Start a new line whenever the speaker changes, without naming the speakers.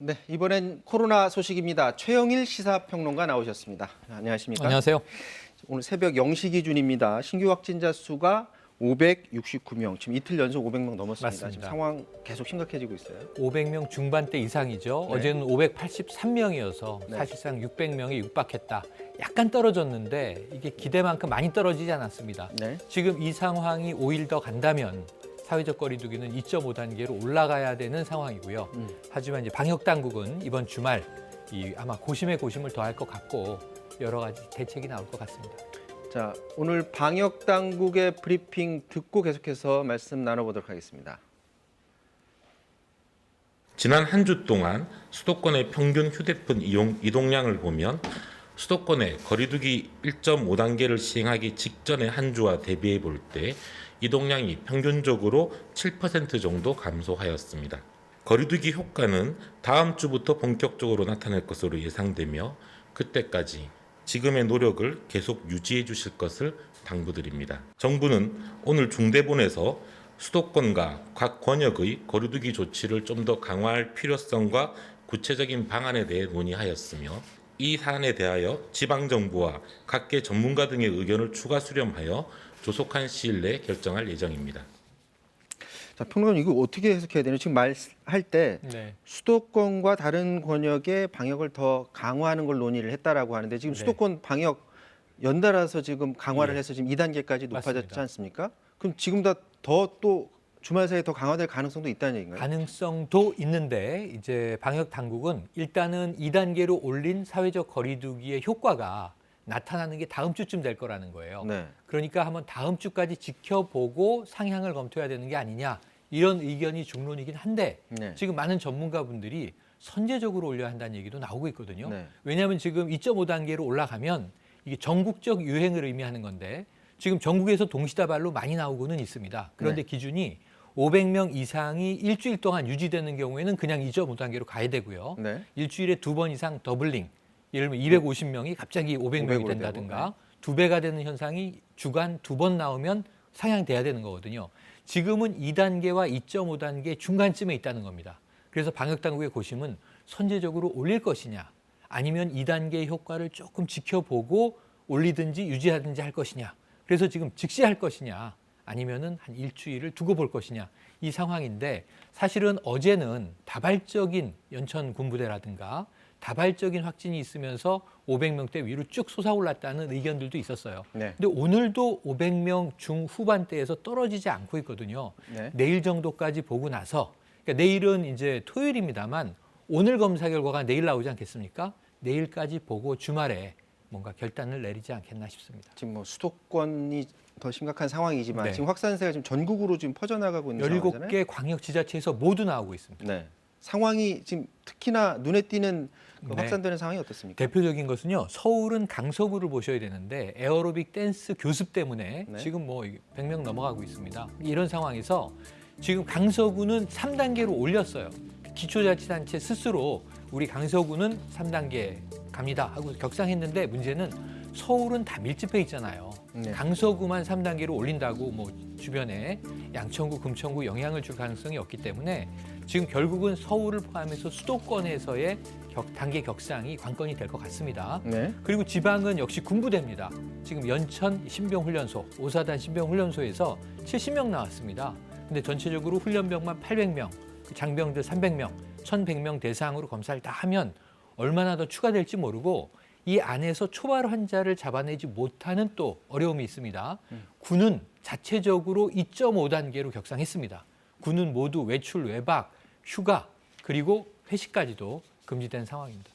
네, 이번엔 코로나 소식입니다. 최영일 시사평론가 나오셨습니다. 안녕하십니까?
안녕하세요.
오늘 새벽 0시 기준입니다. 신규 확진자 수가 569명. 지금 이틀 연속 500명 넘었습니다. 지금
맞습니다.
상황 계속 심각해지고 있어요.
500명 중반대 이상이죠.
네.
어제는 583명이어서
네.
사실상 600명이 육박했다. 약간 떨어졌는데 이게 기대만큼 많이 떨어지지 않았습니다.
네.
지금 이 상황이 5일 더 간다면 사회적 거리두기는 2.5단계로 올라가야 되는 상황이고요.
음.
하지만 이제 방역 당국은 이번 주말 이 아마 고심에 고심을 더할 것 같고 여러 가지 대책이 나올 것 같습니다.
자, 오늘 방역 당국의 브리핑 듣고 계속해서 말씀 나눠보도록 하겠습니다.
지난 한 주 동안 수도권의 평균 휴대폰 이용 이동량을 보면 수도권의 거리두기 1.5단계를 시행하기 직전의 한 주와 대비해 볼 때 이동량이 평균적으로 7% 정도 감소하였습니다. 거리두기 효과는 다음 주부터 본격적으로 나타날 것으로 예상되며 그때까지 지금의 노력을 계속 유지해 주실 것을 당부드립니다. 정부는 오늘 중대본에서 수도권과 각 권역의 거리두기 조치를 좀 더 강화할 필요성과 구체적인 방안에 대해 논의하였으며 이 사안에 대하여 지방 정부와 각계 전문가 등의 의견을 추가 수렴하여 조속한 시일 내에 결정할 예정입니다.
자, 평론가 이거 어떻게 해석해야 되나요? 지금 말할 때
네.
수도권과 다른 권역의 방역을 더 강화하는 걸 논의를 했다라고 하는데 지금
네.
수도권 방역 연달아서 지금 강화를
예.
해서 지금 2단계까지 높아졌지
맞습니다.
않습니까? 그럼 지금보다 더 또 주말 사이에 더 강화될 가능성도 있다는 얘기인가요?
가능성도 있는데 이제 방역 당국은 일단은 2단계로 올린 사회적 거리두기의 효과가 나타나는 게 다음 주쯤 될 거라는 거예요.
네.
그러니까 한번 다음 주까지 지켜보고 상향을 검토해야 되는 게 아니냐 이런 의견이 중론이긴 한데
네.
지금 많은 전문가분들이 선제적으로 올려야 한다는 얘기도 나오고 있거든요.
네.
왜냐하면 지금 2.5단계로 올라가면 이게 전국적 유행을 의미하는 건데 지금 전국에서 동시다발로 많이 나오고는 있습니다. 그런데
네.
기준이 500명 이상이 일주일 동안 유지되는 경우에는 그냥 2.5단계로 가야 되고요.
네.
일주일에 두 번 이상 더블링, 예를 들면 250명이 갑자기 500명이
500 으로
된다든가 두 배가 되는 현상이 주간 두 번 나오면 상향돼야 되는 거거든요. 지금은 2단계와 2.5단계 중간쯤에 있다는 겁니다. 그래서 방역 당국의 고심은 선제적으로 올릴 것이냐, 아니면 2단계의 효과를 조금 지켜보고 올리든지 유지하든지 할 것이냐. 그래서 지금 즉시 할 것이냐, 아니면은 한 일주일을 두고 볼 것이냐 이 상황인데 사실은 어제는 다발적인 연천 군부대라든가 다발적인 확진이 있으면서 500명대 위로 쭉 솟아올랐다는 의견들도 있었어요.
네.
근데 오늘도 500명 중후반대에서 떨어지지 않고 있거든요.
네.
내일 정도까지 보고 나서 그러니까 내일은 이제 토요일입니다만 오늘 검사 결과가 내일 나오지 않겠습니까? 내일까지 보고 주말에 뭔가 결단을 내리지 않겠나 싶습니다.
지금 뭐 수도권이 더 심각한 상황이지만
네.
지금 확산세가 지금 전국으로 지금 퍼져나가고 있는 상황이잖아요.
17개 광역 지자체에서 모두 나오고 있습니다.
네. 상황이 지금 특히나 눈에 띄는 그
네.
확산되는 상황이 어떻습니까?
대표적인 것은요. 서울은 강서구를 보셔야 되는데 에어로빅 댄스 교습 때문에
네.
지금 뭐 100명 넘어가고 있습니다. 이런 상황에서 지금 강서구는 3단계로 올렸어요. 기초자치단체 스스로 우리 강서구는 3단계 갑니다 하고 격상했는데 문제는 서울은 다 밀집해 있잖아요.
네.
강서구만 3단계로 올린다고 뭐 주변에 양천구, 금천구 영향을 줄 가능성이 없기 때문에 지금 결국은 서울을 포함해서 수도권에서의 격, 단계 격상이 관건이 될 것 같습니다.
네.
그리고 지방은 역시 군부대입니다. 지금 연천 신병훈련소, 오사단 신병훈련소에서 70명 나왔습니다. 근데 전체적으로 훈련병만 800명, 그 장병들 300명, 1,100명 대상으로 검사를 다 하면 얼마나 더 추가될지 모르고 이 안에서 초발 환자를 잡아내지 못하는 또 어려움이 있습니다. 군은 자체적으로 2.5단계로 격상했습니다. 군은 모두 외출, 외박, 휴가 그리고 회식까지도 금지된 상황입니다.